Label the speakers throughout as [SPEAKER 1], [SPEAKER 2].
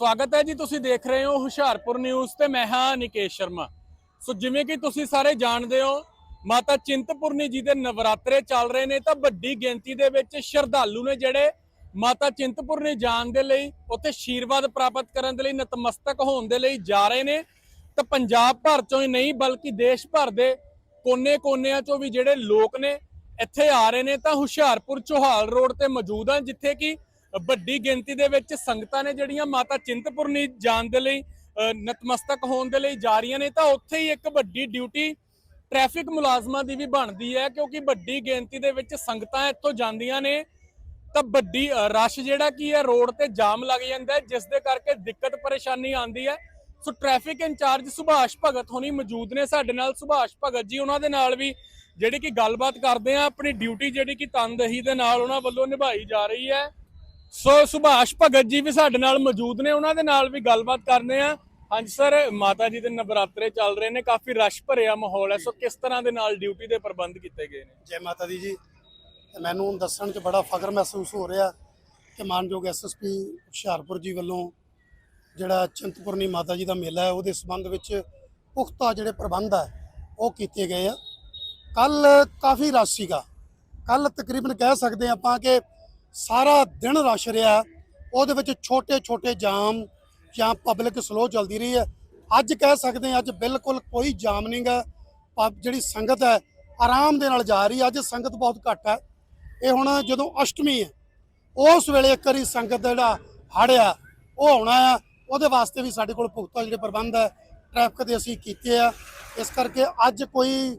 [SPEAKER 1] ਸਵਾਗਤ ਹੈ ਜੀ, ਤੁਸੀਂ ਦੇਖ ਰਹੇ ਹੋ ਹੁਸ਼ਿਆਰਪੁਰ ਨਿਊਜ਼ ਤੇ ਮੈਂ ਹਾਂ ਨਿਕੇਸ਼ ਸ਼ਰਮਾ। ਸੋ ਜਿਵੇਂ ਕਿ ਤੁਸੀਂ ਸਾਰੇ ਜਾਣਦੇ ਹੋ, ਮਾਤਾ ਚਿੰਤਪੁਰਨੀ ਜੀ ਦੇ ਨਵਰਾਤਰੇ ਚੱਲ ਰਹੇ ਨੇ, ਤਾਂ ਵੱਡੀ ਗਿਣਤੀ ਦੇ ਵਿੱਚ ਸ਼ਰਧਾਲੂ ਨੇ ਜਿਹੜੇ ਮਾਤਾ ਚਿੰਤਪੁਰਨੀ ਜਾਣ ਦੇ ਲਈ, ਉੱਥੇ ਸ਼ੀਰਵਾਦ ਪ੍ਰਾਪਤ ਕਰਨ ਦੇ ਲਈ, ਨਤਮਸਤਕ ਹੋਣ ਦੇ ਲਈ ਜਾ ਰਹੇ ਨੇ। ਤਾਂ ਪੰਜਾਬ ਭਰ ਚੋਂ ਹੀ ਨਹੀਂ, ਬਲਕਿ ਦੇਸ਼ ਭਰ ਦੇ ਕੋਨੇ-ਕੋਨਿਆਂ ਚੋਂ ਵੀ ਜਿਹੜੇ ਲੋਕ ਨੇ, ਇੱਥੇ ਆ ਰਹੇ ਨੇ। ਤਾਂ ਹੁਸ਼ਿਆਰਪੁਰ ਚੋਹਾਲ ਰੋਡ ਤੇ ਮੌਜੂਦ ਹਨ, ਜਿੱਥੇ ਕਿ ਵੱਡੀ ਗਿਣਤੀ ਦੇ ਵਿੱਚ ਸੰਗਤਾਂ ਨੇ ਜਿਹੜੀਆਂ ਮਾਤਾ ਚਿੰਤਪੁਰਨੀ ਜਾਣ ਦੇ ਲਈ ਨਤਮਸਤਕ ਹੋਣ ਦੇ ਲਈ ਜਾ ਰਹੀਆਂ ਨੇ, ਤਾਂ ਉੱਥੇ ਹੀ ਇੱਕ ਵੱਡੀ ਡਿਊਟੀ ਟ੍ਰੈਫਿਕ ਮੁਲਾਜ਼ਮਾਂ ਦੀ ਵੀ ਬਣਦੀ ਹੈ, ਕਿਉਂਕਿ ਵੱਡੀ ਗਿਣਤੀ ਦੇ ਵਿੱਚ ਸੰਗਤਾਂ ਇੱਥੋਂ ਜਾਂਦੀਆਂ ਨੇ। ਤਾਂ ਵੱਡੀ ਰਸ਼ ਜਿਹੜਾ ਕੀ ਹੈ, ਰੋਡ ਤੇ ਜਾਮ ਲੱਗ ਜਾਂਦਾ ਹੈ, ਜਿਸ ਦੇ ਕਰਕੇ ਦਿੱਕਤ ਪਰੇਸ਼ਾਨੀ ਆਉਂਦੀ ਹੈ। So traffic incharge Subhash Bhagat ਹੋਣੀ ਮੌਜੂਦ ਨੇ ਸਾਡੇ ਨਾਲ। ਸੁਭਾਸ਼ ਭਗਤ ਜੀ, ਉਹਨਾਂ ਦੇ ਨਾਲ ਵੀ ਜਿਹੜੀ ਕਿ ਗੱਲਬਾਤ ਕਰਦੇ ਆ ਆਪਣੀ ਡਿਊਟੀ ਜਿਹੜੀ ਕਿ ਤਨਦਹੀ ਦੇ ਨਾਲ ਉਹਨਾਂ ਵੱਲੋਂ ਨਿਭਾਈ ਜਾ ਰਹੀ ਹੈ। ਸੋ ਸੁਭਾਸ਼ ਭਗਤ ਜੀ ਵੀ ਸਾਡੇ ਨਾਲ ਮੌਜੂਦ ਨੇ, ਉਹਨਾਂ ਦੇ ਨਾਲ ਵੀ ਗੱਲਬਾਤ ਕਰਦੇ ਆ। ਹਾਂਜੀ ਸਰ, ਮਾਤਾ ਜੀ ਦੇ ਨਵਰਾਤਰੇ ਚੱਲ ਰਹੇ ਨੇ, ਕਾਫੀ ਰਸ਼ ਭਰਿਆ ਮਾਹੌਲ ਹੈ। ਸੋ ਕਿਸ ਤਰ੍ਹਾਂ ਦੇ ਨਾਲ ਡਿਊਟੀ ਦੇ ਪ੍ਰਬੰਧ ਕੀਤੇ ਗਏ ਨੇ?
[SPEAKER 2] ਜੈ ਮਾਤਾ ਦੀ ਜੀ ਤੇ ਮੈਨੂੰ ਦੱਸਣ 'ਚ ਬੜਾ ਫਖਰ ਮਹਿਸੂਸ ਹੋ ਰਿਹਾ ਕਿ ਮਾਨਯੋਗ ਐਸਐਸਪੀ ਹੁਸ਼ਿਆਰਪੁਰ ਜੀ ਵੱਲੋਂ ਜਿਹੜਾ ਚਿੰਤਪੁਰਨੀ ਮਾਤਾ ਜੀ ਦਾ ਮੇਲਾ ਹੈ, ਉਹਦੇ ਸੰਬੰਧ ਵਿੱਚ ਪੁਖਤਾ ਜਿਹੜੇ ਪ੍ਰਬੰਧ ਹੈ ਉਹ ਕੀਤੇ ਗਏ ਆ। ਕੱਲ ਕਾਫੀ ਰਸ਼ ਸੀਗਾ। ਕੱਲ ਤਕਰੀਬਨ ਕਹਿ ਸਕਦੇ ਹਾਂ ਆਪਾਂ ਕਿ ਸਾਰਾ ਦਿਨ ਰਸ਼ ਰਿਹਾ। ਉਹਦੇ ਵਿੱਚ ਛੋਟੇ ਛੋਟੇ ਜਾਮ ਜਾਂ ਪਬਲਿਕ ਸਲੋ ਚੱਲਦੀ ਰਹੀ ਹੈ। ਅੱਜ ਕਹਿ ਸਕਦੇ ਹਾਂ, ਅੱਜ ਬਿਲਕੁਲ ਕੋਈ ਜਾਮ ਨਹੀਂਗਾ ਪਬ, ਜਿਹੜੀ ਸੰਗਤ ਹੈ, ਆਰਾਮ ਦੇ ਨਾਲ ਜਾ ਰਹੀ ਅੱਜ ਸੰਗਤ ਬਹੁਤ ਘੱਟ ਹੈ। ਇਹ ਹੁਣ ਜਦੋਂ ਅਸ਼ਟਮੀ ਹੈ, ਉਸ ਵੇਲੇ ਇੱਕ ਵਾਰੀ ਸੰਗਤ ਦਾ ਜਿਹੜਾ ਹੜ੍ਹ ਆ, ਉਹ ਆਉਣਾ ਆ। ਉਹਦੇ ਵਾਸਤੇ ਵੀ ਸਾਡੇ ਕੋਲ ਪੁਖਤਾ ਜਿਹੜੇ ਪ੍ਰਬੰਧ ਹੈ ਟ੍ਰੈਫਿਕ ਦੇ ਅਸੀਂ ਕੀਤੇ ਆ। ਇਸ ਕਰਕੇ ਅੱਜ ਕੋਈ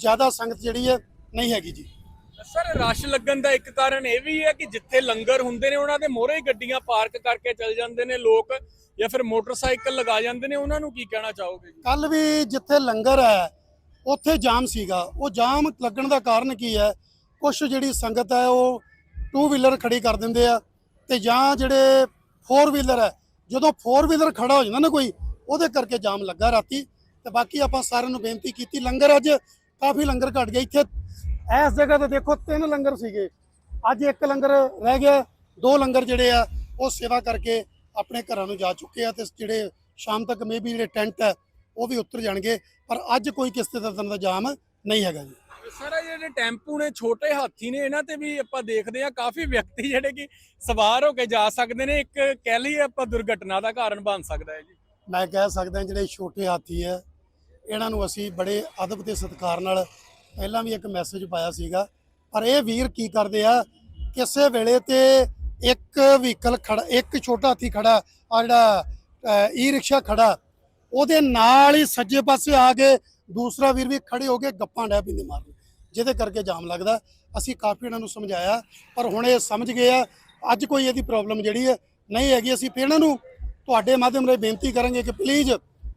[SPEAKER 2] ਜ਼ਿਆਦਾ ਸੰਗਤ ਜਿਹੜੀ ਹੈ, ਨਹੀਂ ਹੈਗੀ ਜੀ।
[SPEAKER 1] ਸਰ, ਰਸ਼ ਲੱਗਣ ਦਾ ਇੱਕ ਕਾਰਨ ਇਹ ਵੀ ਹੈ ਕਿ ਜਿੱਥੇ ਲੰਗਰ ਹੁੰਦੇ ਨੇ, ਉਹਨਾਂ ਦੇ ਮੋਹਰੇ ਹੀ ਗੱਡੀਆਂ ਪਾਰਕ ਕਰਕੇ ਚੱਲ ਜਾਂਦੇ ਨੇ ਲੋਕ ਜਾਂ ਫਿਰ ਮੋਟਰਸਾਈਕਲ ਲਗਾ ਜਾਂਦੇ ਨੇ। ਉਹਨਾਂ ਨੂੰ ਕੀ ਕਹਿਣਾ ਚਾਹੋਗੇ ਜੀ?
[SPEAKER 2] ਕੱਲ ਵੀ ਜਿੱਥੇ ਲੰਗਰ ਹੈ, ਉੱਥੇ ਜਾਮ ਸੀਗਾ। ਉਹ ਜਾਮ ਲੱਗਣ ਦਾ ਕਾਰਨ ਕੀ ਹੈ? ਕੁਝ ਜਿਹੜੀ ਸੰਗਤ ਹੈ, ਉਹ ਟੂ ਵੀਲਰ ਖੜੀ ਕਰ ਦਿੰਦੇ ਆ ਤੇ ਜਾਂ ਜਿਹੜੇ ਫੋਰ ਵੀਲਰ ਹੈ, ਜਦੋਂ ਫੋਰ ਵੀਲਰ ਖੜਾ ਹੋ ਜਾਂਦਾ ਨਾ ਕੋਈ, ਉਹਦੇ ਕਰਕੇ ਜਾਮ ਲੱਗਾ ਰਾਤੀ। ਤੇ ਬਾਕੀ ਆਪਾਂ ਸਾਰਿਆਂ ਨੂੰ ਬੇਨਤੀ ਕੀਤੀ, ਲੰਗਰ ਅੱਜ ਕਾਫੀ ਲੰਗਰ ਘਟ ਗਿਆ। ਇੱਥੇ ਇਸ ਜਗ੍ਹਾ ਤੇ ਦੇਖੋ ਤਿੰਨ ਲੰਗਰ ਸੀਗੇ। ਅੱਜ ਇੱਕ ਲੰਗਰ ਰਹਿ ਗਿਆ ਦੋ ਲੰਗਰ ਜਿਹੜੇ ਆ ਉਹ ਸੇਵਾ ਕਰਕੇ ਆਪਣੇ ਘਰਾਂ ਨੂੰ ਜਾ ਚੁੱਕੇ ਆ ਤੇ ਜਿਹੜੇ ਸ਼ਾਮ ਤੱਕ ਮੇਬੀ ਜਿਹੜੇ ਟੈਂਟ ਹੈ ਉਹ ਵੀ ਉਤਰ ਜਾਣਗੇ। ਪਰ ਅੱਜ ਕੋਈ ਕਿਸੇ ਤਰ੍ਹਾਂ ਦਾ ਜਾਮ ਨਹੀਂ ਹੈਗਾ ਜੀ।
[SPEAKER 1] ਸਰ ਇਹ ਜਿਹੜੇ ਟੈਂਪੂ ਨੇ ਛੋਟੇ ਹਾਥੀ ਨੇ ਇਹਨਾਂ ਤੇ ਵੀ ਆਪਾਂ ਦੇਖਦੇ ਆ ਕਾਫੀ ਵਿਅਕਤੀ ਜਿਹੜੇ ਕਿ ਸਵਾਰ ਹੋ ਕੇ ਜਾ ਸਕਦੇ ਨੇ ਇੱਕ ਕਹਿ ਲਈਏ ਆਪਾਂ ਦੁਰਘਟਨਾ ਦਾ ਕਾਰਨ ਬਣ ਸਕਦਾ ਹੈ ਜੀ।
[SPEAKER 2] ਮੈਂ ਕਹਿ ਸਕਦਾ ਜਿਹੜੇ ਛੋਟੇ ਹਾਥੀ ਹੈ ਇਹਨਾਂ ਨੂੰ ਅਸੀਂ ਬੜੇ ਅਦਬ ਤੇ ਸਤਿਕਾਰ ਨਾਲ ਪਹਿਲਾਂ ਵੀ ਇੱਕ ਮੈਸੇਜ ਪਾਇਆ ਸੀਗਾ, ਪਰ ਇਹ ਵੀਰ ਕੀ ਕਰਦੇ ਆ, ਕਿਸੇ ਵੇਲੇ ਤੇ ਇੱਕ ਵਹੀਕਲ ਖੜਾ, ਇੱਕ ਛੋਟਾ ਹਾਥੀ ਖੜਾ ਆ ਜਿਹੜਾ ਈ ਰਿਕਸ਼ਾ ਖੜਾ, ਉਹਦੇ ਨਾਲ ਹੀ ਸੱਜੇ ਪਾਸੇ ਆ ਕੇ ਦੂਸਰਾ ਵੀਰ ਵੀ ਖੜੇ ਹੋ ਕੇ ਗੱਪਾਂ ਡੈ ਪਿੰਦੇ ਮਾਰਨ, ਜਿਹਦੇ ਕਰਕੇ ਜਾਮ ਲੱਗਦਾ। ਅਸੀਂ ਕਾਫੀ ਇਹਨਾਂ ਨੂੰ ਸਮਝਾਇਆ, ਪਰ ਹੁਣ ਇਹ ਸਮਝ ਗਏ ਆ, ਅੱਜ ਕੋਈ ਇਹਦੀ ਪ੍ਰੋਬਲਮ ਜਿਹੜੀ ਹੈ, ਨਹੀਂ ਹੈਗੀ। ਅਸੀਂ ਫਿਰ ਇਹਨਾਂ ਨੂੰ ਤੁਹਾਡੇ ਮਾਧਿਅਮ ਰਾਹੀਂ ਬੇਨਤੀ ਕਰਾਂਗੇ ਕਿ ਪਲੀਜ਼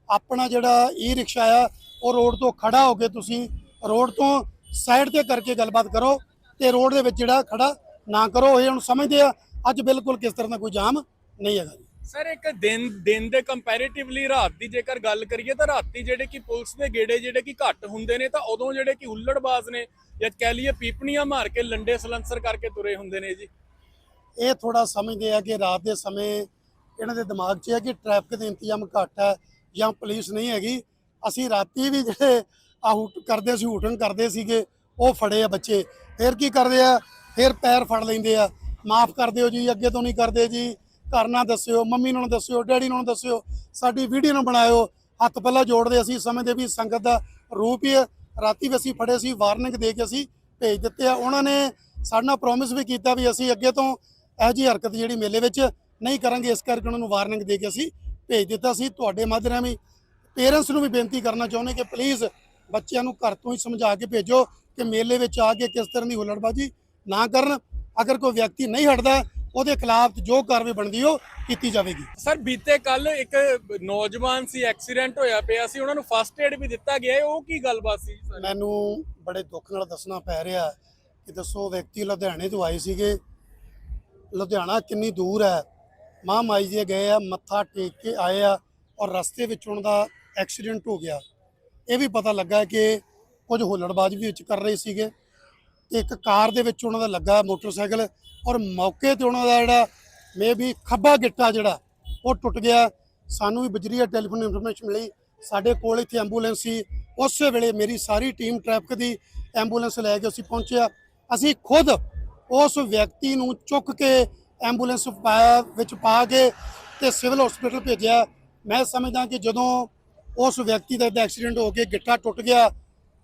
[SPEAKER 2] ਆਪਣਾ ਜਿਹੜਾ ਈ ਰਿਕਸ਼ਾ ਆ, ਉਹ ਰੋਡ ਤੋਂ ਖੜਾ ਹੋ ਕੇ ਤੁਸੀਂ ਰੋਡ ਤੋਂ ਸਾਈਡ ਤੇ ਕਰਕੇ ਗੱਲਬਾਤ ਕਰੋ ਤੇ ਰੋਡ ਦੇ ਵਿੱਚ ਜਿਹੜਾ ਖੜਾ ਨਾ ਕਰੋ ਇਹ ਹੁਣ ਸਮਝਦੇ ਆ। ਅੱਜ ਬਿਲਕੁਲ ਕਿਸ ਤਰ੍ਹਾਂ ਦਾ ਕੋਈ ਜਾਮ ਨਹੀਂ ਹੈਗਾ ਜੀ।
[SPEAKER 1] ਸਰ ਇੱਕ ਦਿਨ ਦਿਨ ਦੇ ਕੰਪੈਰੀਟਿਵਲੀ ਰਾਤ ਦੀ ਜੇਕਰ ਗੱਲ ਕਰੀਏ ਤਾਂ ਰਾਤੀ ਜਿਹੜੇ ਕਿ ਪੁਲਿਸ ਦੇ ਗੇੜੇ ਜਿਹੜੇ ਕਿ ਘੱਟ ਹੁੰਦੇ ਨੇ ਤਾਂ ਉਦੋਂ ਜਿਹੜੇ ਕਿ ਹੁੱਲੜਬਾਜ਼ ਨੇ ਜਾਂ ਕਹਿ ਲਈਏ ਪੀਪਣੀਆਂ ਮਾਰ ਕੇ ਲੰਡੇ ਸਲੰਸਰ ਕਰਕੇ ਤੁਰੇ ਹੁੰਦੇ ਨੇ ਜੀ।
[SPEAKER 2] ਇਹ ਥੋੜਾ ਸਮਝਦੇ ਆ ਕਿ ਰਾਤ ਦੇ ਸਮੇਂ ਇਹਨਾਂ ਦੇ ਦਿਮਾਗ 'ਚ ਹੈ ਕਿ ਟ੍ਰੈਫਿਕ ਦਾ ਇੰਤਜ਼ਾਮ ਘੱਟ ਹੈ ਜਾਂ ਪੁਲਿਸ ਨਹੀਂ ਹੈਗੀ। ਅਸੀਂ ਰਾਤੀ ਵੀ ਜਿਹੜੇ ਆਊਟ ਕਰਦੇ ਸੀ ਹੂਟਿੰਗ ਕਰਦੇ ਸੀਗੇ, ਉਹ ਫੜੇ ਆ ਬੱਚੇ। ਫਿਰ ਕੀ ਕਰਦੇ ਆ? ਫਿਰ ਪੈਰ ਫੜ ਲੈਂਦੇ ਆ। ਮਾਫ ਕਰ ਦਿਓ ਜੀ, ਅੱਗੇ ਤੋਂ ਨਹੀਂ ਕਰਦੇ ਜੀ। ਘਰ ਨਾ ਦੱਸਿਓ, ਮੰਮੀ ਨੂੰ ਦੱਸਿਓ, ਡੈਡੀ ਨੂੰ ਦੱਸਿਓ। ਸਾਡੀ ਵੀਡੀਓ ਨੂੰ ਬਣਾਇਓ। ਹੱਥ ਪੱਲਾ ਜੋੜਦੇ ਅਸੀਂ ਸਮਝਦੇ ਵੀ ਸੰਗਤ ਦਾ ਰੂਪ ਹੀ ਹੈ ਰਾਤੀ ਵੀ ਅਸੀਂ ਫੜੇ ਸੀ, ਵਾਰਨਿੰਗ ਦੇ ਕੇ ਅਸੀਂ ਭੇਜ ਦਿੱਤੇ ਆ। ਉਹਨਾਂ ਨੇ ਸਾਡੇ ਨਾਲ ਪ੍ਰੋਮਿਸ ਵੀ ਕੀਤਾ ਵੀ ਅਸੀਂ ਅੱਗੇ ਤੋਂ ਇਹੋ ਜਿਹੀ ਹਰਕਤ ਜਿਹੜੀ ਮੇਲੇ ਵਿੱਚ ਨਹੀਂ ਕਰਾਂਗੇ, ਇਸ ਕਰਕੇ ਉਹਨਾਂ ਨੂੰ ਵਾਰਨਿੰਗ ਦੇ ਕੇ ਅਸੀਂ ਭੇਜ ਦਿੱਤਾ ਸੀ। ਤੁਹਾਡੇ ਮਾਧਿਅਮ ਵੀ ਪੇਰੈਂਟਸ ਨੂੰ ਵੀ ਬੇਨਤੀ ਕਰਨਾ ਚਾਹੁੰਦੇ ਕਿ ਪਲੀਜ਼ ਬੱਚਿਆਂ ਨੂੰ ਘਰ ਤੋਂ ਹੀ ਸਮਝਾ ਕੇ ਭੇਜੋ ਕਿ ਮੇਲੇ ਵਿੱਚ ਆ ਕੇ ਕਿਸ ਤਰ੍ਹਾਂ ਦੀ ਹੁੱਲੜਬਾਜੀ ਨਾ ਕਰਨ। ਅਗਰ ਕੋਈ ਵਿਅਕਤੀ ਨਹੀਂ ਹਟਦਾ ਉਹਦੇ ਖਿਲਾਫ ਜੋ ਕਾਰਵਾਈ ਬਣਦੀ ਉਹ ਕੀਤੀ ਜਾਵੇਗੀ।
[SPEAKER 1] ਸਰ ਬੀਤੇ ਕੱਲ ਇੱਕ ਨੌਜਵਾਨ ਸੀ ਐਕਸੀਡੈਂਟ ਹੋਇਆ ਪਿਆ ਸੀ ਉਹਨਾਂ ਨੂੰ ਫਸਟ ਏਡ ਵੀ ਦਿੱਤਾ ਗਿਆ ਉਹ ਕੀ ਗੱਲਬਾਤ ਸੀ
[SPEAKER 2] ਮੈਨੂੰ ਬੜੇ ਦੁੱਖ ਨਾਲ ਦੱਸਣਾ ਪੈ ਰਿਹਾ ਕਿ ਦੱਸੋ ਵਿਅਕਤੀ ਲੁਧਿਆਣੇ ਤੋਂ ਆਏ ਸੀਗੇ। ਲੁਧਿਆਣਾ ਕਿੰਨੀ ਦੂਰ ਹੈ? ਮਾਂ ਮਾਈ ਜੀ ਗਏ ਆ ਮੱਥਾ ਟੇਕ ਕੇ ਆਏ ਆ ਔਰ ਰਸਤੇ ਵਿੱਚ ਉਹਨਾਂ ਦਾ ਐਕਸੀਡੈਂਟ ਹੋ ਗਿਆ। ਇਹ ਵੀ ਪਤਾ ਲੱਗਾ ਕਿ ਕੁਝ ਹੋਲੜਬਾਜ਼ ਵੀ ਵਿੱਚ ਕਰ ਰਹੇ ਸੀਗੇ ਤੇ ਇੱਕ ਕਾਰ ਦੇ ਵਿੱਚ ਉਹਨਾਂ ਦਾ ਲੱਗਾ ਮੋਟਰਸਾਈਕਲ ਔਰ ਮੌਕੇ ਤੇ ਉਹਨਾਂ ਦਾ ਜਿਹੜਾ ਮੇ ਵੀ ਖੱਬਾ ਗਿੱਟਾ ਜਿਹੜਾ, ਉਹ ਟੁੱਟ ਗਿਆ। ਸਾਨੂੰ ਵੀ ਬਜਰੀਆ ਟੈਲੀਫੋਨ ਇਨਫੋਰਮੇਸ਼ਨ ਮਿਲੀ। ਸਾਡੇ ਕੋਲ ਇੱਥੇ ਐਂਬੂਲੈਂਸ ਸੀ। ਉਸੇ ਵੇਲੇ ਮੇਰੀ ਸਾਰੀ ਟੀਮ ਟ੍ਰੈਫਿਕ ਦੀ ਐਂਬੂਲੈਂਸ ਲੈ ਕੇ ਅਸੀਂ ਪਹੁੰਚਿਆ। ਅਸੀਂ ਖੁਦ ਉਸ ਵਿਅਕਤੀ ਨੂੰ ਚੁੱਕ ਕੇ ਐਂਬੂਲੈਂਸ ਪਾ- ਵਿੱਚ ਪਾ ਕੇ ਤੇ ਸਿਵਲ ਹਸਪੀਟਲ ਭੇਜਿਆ। ਮੈਂ ਸਮਝਦਾ ਕਿ ਜਦੋਂ ਉਸ ਵਿਅਕਤੀ ਦਾ ਐਕਸੀਡੈਂਟ ਹੋ ਕੇ ਗਿੱਟਾ ਟੁੱਟ ਗਿਆ।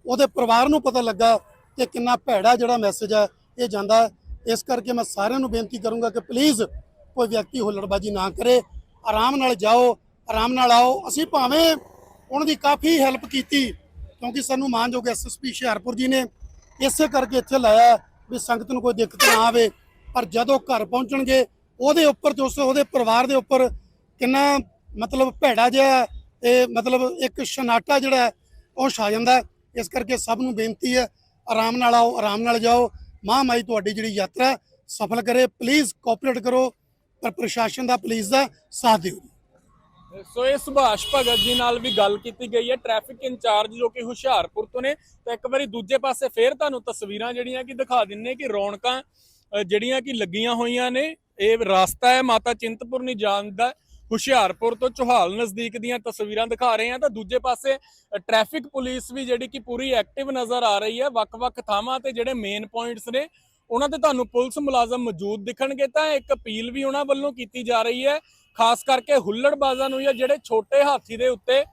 [SPEAKER 2] ਉਹਦੇ ਪਰਿਵਾਰ ਨੂੰ ਪਤਾ ਲੱਗਾ ਕਿ ਕਿੰਨਾ ਭੈੜਾ ਜਿਹੜਾ ਮੈਸੇਜ ਹੈ ਇਹ ਜਾਂਦਾ। ਇਸ ਕਰਕੇ ਮੈਂ ਸਾਰਿਆਂ ਨੂੰ ਬੇਨਤੀ ਕਰੂੰਗਾ ਕਿ ਪਲੀਜ਼ ਕੋਈ ਵਿਅਕਤੀ ਹੁੱਲੜਬਾਜੀ ਨਾ ਕਰੇ। ਆਰਾਮ ਨਾਲ ਜਾਓ, ਆਰਾਮ ਨਾਲ ਆਓ। ਅਸੀਂ ਭਾਵੇਂ ਉਹਨਾਂ ਦੀ ਕਾਫੀ ਹੈਲਪ ਕੀਤੀ, ਕਿਉਂਕਿ ਸਾਨੂੰ ਮਾਨਯੋਗ ਐਸਐਸਪੀ ਹੁਸ਼ਿਆਰਪੁਰ ਜੀ ਨੇ ਇਸੇ ਕਰਕੇ ਇੱਥੇ ਲਾਇਆ ਵੀ ਸੰਗਤ ਨੂੰ ਕੋਈ ਦਿੱਕਤ ਨਾ ਆਵੇ। ਪਰ ਜਦੋਂ ਘਰ ਪਹੁੰਚਣਗੇ, ਉਹਦੇ ਉੱਪਰ ਤੇ ਉਸ ਉਹਦੇ ਪਰਿਵਾਰ ਦੇ ਉੱਪਰ ਕਿੰਨਾ ਮਤਲਬ ਭੈੜਾ ਜਿਹਾ ਇਹ ਮਤਲਬ ਇੱਕ ਸ਼ਨਾਟਾ ਜਿਹੜਾ ਹੈ, ਉਹ ਛਾ ਜਾਂਦਾ ਇਸ ਕਰਕੇ ਸਭ ਨੂੰ ਬੇਨਤੀ ਹੈ ਆਰਾਮ ਨਾਲ ਆਓ ਆਰਾਮ ਨਾਲ ਜਾਓ। ਮਾਂ ਮਾਈ ਤੁਹਾਡੀ ਜਿਹੜੀ ਯਾਤਰਾ ਸਫਲ ਕਰੇ। ਪਲੀਜ਼ ਕੋਆਪਰੇਟ ਕਰੋ ਪਰ ਪ੍ਰਸ਼ਾਸਨ ਦਾ ਪੁਲਿਸ ਦਾ ਸਾਥ ਦਿਓ।
[SPEAKER 1] ਸੋ ਇਹ ਸੁਭਾਸ਼ ਭਗਤ ਜੀ ਨਾਲ ਵੀ ਗੱਲ ਕੀਤੀ ਗਈ ਹੈ। ਟ੍ਰੈਫਿਕ ਇੰਚਾਰਜ ਜੋ ਕਿ ਹੁਸ਼ਿਆਰਪੁਰ ਤੋਂ ਨੇ ਤਾਂ ਇੱਕ ਵਾਰੀ ਦੂਜੇ ਪਾਸੇ ਫੇਰ ਤੁਹਾਨੂੰ ਤਸਵੀਰਾਂ ਜਿਹੜੀਆਂ ਕਿ ਦਿਖਾ ਦਿੰਨੇ ਕਿ ਰੌਣਕਾਂ ਜਿਹੜੀਆਂ ਕਿ ਲੱਗੀਆਂ ਹੋਈਆਂ ਨੇ। ਇਹ ਰਸਤਾ ਹੈ ਮਾਤਾ ਚਿੰਤਪੁਰਨੀ ਜਾਣ ਦਾ। ਹੁਸ਼ਿਆਰਪੁਰ ਤੋਂ ਚੋਹਾਲ ਨਜ਼ਦੀਕ ਦੀਆਂ ਤਸਵੀਰਾਂ ਦਿਖਾ ਰਹੇ ਹਾਂ ਤਾਂ ਦੂਜੇ ਪਾਸੇ ਟ੍ਰੈਫਿਕ ਪੁਲਿਸ ਵੀ ਜਿਹੜੀ ਕਿ ਪੂਰੀ ਐਕਟਿਵ ਨਜ਼ਰ ਆ ਰਹੀ ਹੈ, ਵੱਖ-ਵੱਖ ਥਾਵਾਂ ਤੇ ਜਿਹੜੇ ਮੇਨ ਪੁਆਇੰਟਸ ਨੇ, ਉਹਨਾਂ ਤੇ ਤੁਹਾਨੂੰ ਪੁਲਿਸ ਮੁਲਾਜ਼ਮ ਮੌਜੂਦ ਦਿਖਣਗੇ ਤਾਂ ਇੱਕ ਅਪੀਲ ਵੀ ਉਹਨਾਂ ਵੱਲੋਂ ਕੀਤੀ ਜਾ ਰਹੀ ਹੈ, ਖਾਸ ਕਰਕੇ ਹੁੱਲੜਬਾਜ਼ਾਂ ਨੂੰ ਜਾਂ ਜਿਹੜੇ ਛੋਟੇ ਹਾਥੀ ਦੇ ਉੱਤੇ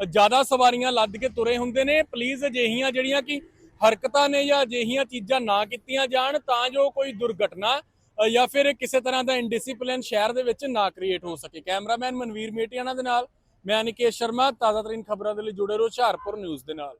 [SPEAKER 1] ਜ਼ਿਆਦਾ ਸਵਾਰੀਆਂ ਲੱਦ ਕੇ ਤੁਰੇ ਹੁੰਦੇ ਨੇ ਪਲੀਜ਼ ਅਜਿਹੀਆਂ ਜਿਹੜੀਆਂ ਕਿ ਹਰਕਤਾਂ ਨੇ ਜਾਂ ਅਜਿਹੀਆਂ ਚੀਜ਼ਾਂ ਨਾ ਕੀਤੀਆਂ ਜਾਣ ਤਾਂ ਜੋ ਕੋਈ ਦੁਰਘਟਨਾ ਜਾਂ ਫਿਰ ਕਿਸੇ ਤਰ੍ਹਾਂ ਦਾ ਇਨਡਿਸਪਲਿਨ ਸ਼ਹਿਰ ਦੇ ਵਿੱਚ ਨਾ ਕ੍ਰੀਏਟ ਹੋ ਸਕੇ। ਕੈਮਰਾਮੈਨ ਮਨਵੀਰ ਮੇਟੀਆਣਾ ਦੇ ਨਾਲ, ਮੈਂ ਨਿਕੇਸ਼ ਸ਼ਰਮਾ, ਤਾਜ਼ਾ ਤਰੀਨ ਖਬਰਾਂ ਦੇ ਲਈ ਜੁੜੇ ਰਹੋ ਹੁਸ਼ਿਆਰਪੁਰ ਨਿਊਜ਼ ਦੇ ਨਾਲ।